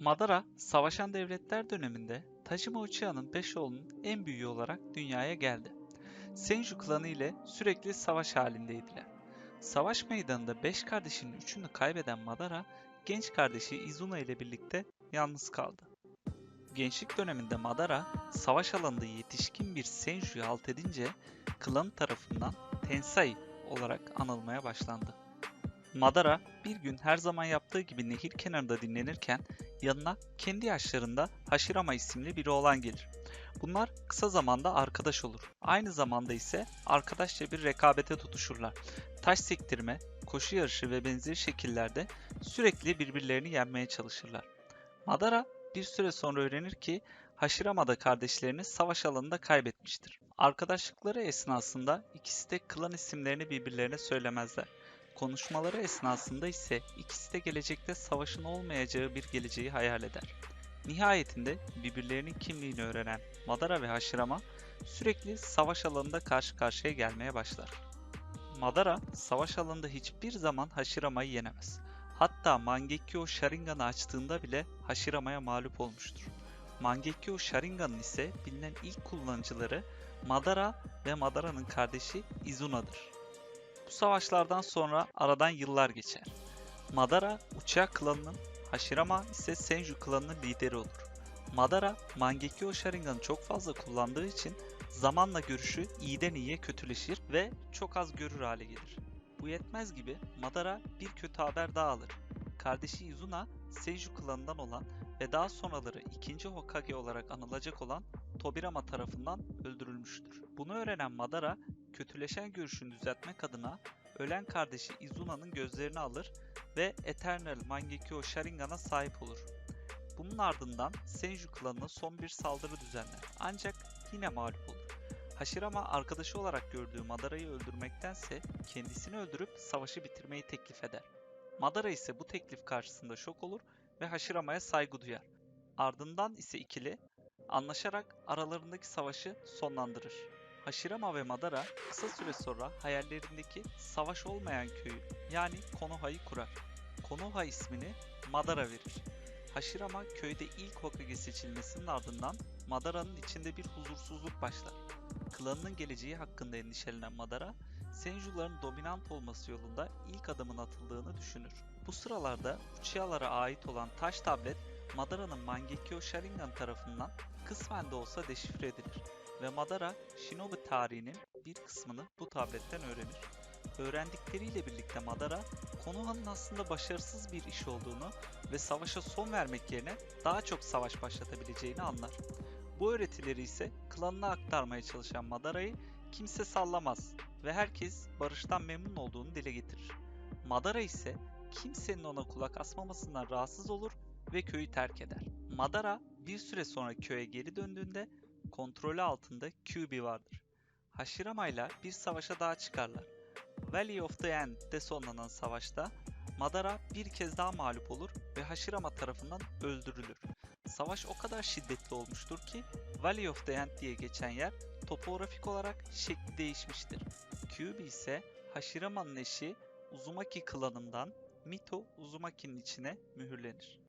Madara, savaşan devletler döneminde Tajima Uchiha'nın 5 oğlunun en büyüğü olarak dünyaya geldi. Senju klanı ile sürekli savaş halindeydiler. Savaş meydanında 5 kardeşinin üçünü kaybeden Madara, genç kardeşi Izuna ile birlikte yalnız kaldı. Gençlik döneminde Madara, savaş alanında yetişkin bir Senju'yu alt edince klanı tarafından Tensai olarak anılmaya başlandı. Madara bir gün her zaman yaptığı gibi nehir kenarında dinlenirken yanına kendi yaşlarında Hashirama isimli bir oğlan gelir. Bunlar kısa zamanda arkadaş olur. Aynı zamanda ise arkadaşça bir rekabete tutuşurlar. Taş sektirme, koşu yarışı ve benzeri şekillerde sürekli birbirlerini yenmeye çalışırlar. Madara bir süre sonra öğrenir ki Hashirama da kardeşlerini savaş alanında kaybetmiştir. Arkadaşlıkları esnasında ikisi de klan isimlerini birbirlerine söylemezler. Konuşmaları esnasında ise ikisi de gelecekte savaşın olmayacağı bir geleceği hayal eder. Nihayetinde birbirlerinin kimliğini öğrenen Madara ve Hashirama sürekli savaş alanında karşı karşıya gelmeye başlar. Madara savaş alanında hiçbir zaman Hashirama'yı yenemez. Hatta Mangekyo Sharingan'ı açtığında bile Hashirama'ya mağlup olmuştur. Mangekyo Sharingan'ın ise bilinen ilk kullanıcıları Madara ve Madara'nın kardeşi Izuna'dır. Bu savaşlardan sonra aradan yıllar geçer. Madara Uchiha klanının, Hashirama ise Senju klanının lideri olur. Madara, Mangekyo Sharingan'ı çok fazla kullandığı için zamanla görüşü iyiden iyiye kötüleşir ve çok az görür hale gelir. Bu yetmez gibi Madara bir kötü haber daha alır. Kardeşi Izuna, Senju klanından olan ve daha sonraları ikinci Hokage olarak anılacak olan Tobirama tarafından öldürülmüştür. Bunu öğrenen Madara, kötüleşen görüşünü düzeltmek adına ölen kardeşi Izuna'nın gözlerini alır ve Eternal Mangekyo Sharingan'a sahip olur. Bunun ardından Senju klanına son bir saldırı düzenler ancak yine mağlup olur. Hashirama arkadaşı olarak gördüğü Madara'yı öldürmektense kendisini öldürüp savaşı bitirmeyi teklif eder. Madara ise bu teklif karşısında şok olur ve Hashirama'ya saygı duyar. Ardından ise ikili anlaşarak aralarındaki savaşı sonlandırır. Hashirama ve Madara kısa süre sonra hayallerindeki savaş olmayan köyü yani Konoha'yı kurar. Konoha ismini Madara verir. Hashirama köyde ilk Hokage seçilmesinin ardından Madara'nın içinde bir huzursuzluk başlar. Klanının geleceği hakkında endişelenen Madara, Senju'ların dominant olması yolunda ilk adımın atıldığını düşünür. Bu sıralarda Uchiha'lara ait olan taş tablet Madara'nın Mangekyo Sharingan tarafından kısmen de olsa deşifre edilir ve Madara Shinobi tarihinin bir kısmını bu tabletten öğrenir. Öğrendikleriyle birlikte Madara, Konoha'nın aslında başarısız bir iş olduğunu ve savaşa son vermek yerine daha çok savaş başlatabileceğini anlar. Bu öğretileri ise klanına aktarmaya çalışan Madara'yı kimse sallamaz ve herkes barıştan memnun olduğunu dile getirir. Madara ise kimsenin ona kulak asmamasından rahatsız olur ve köyü terk eder. Madara bir süre sonra köye geri döndüğünde kontrolü altında Kyuubi vardır. Hashirama ile bir savaşa daha çıkarlar. Valley of the End'de sonlanan savaşta Madara bir kez daha mağlup olur ve Hashirama tarafından öldürülür. Savaş o kadar şiddetli olmuştur ki Valley of the End diye geçen yer topografik olarak şekli değişmiştir. Kyuubi ise Hashirama'nın eşi Uzumaki klanından Mito Uzumaki'nin içine mühürlenir.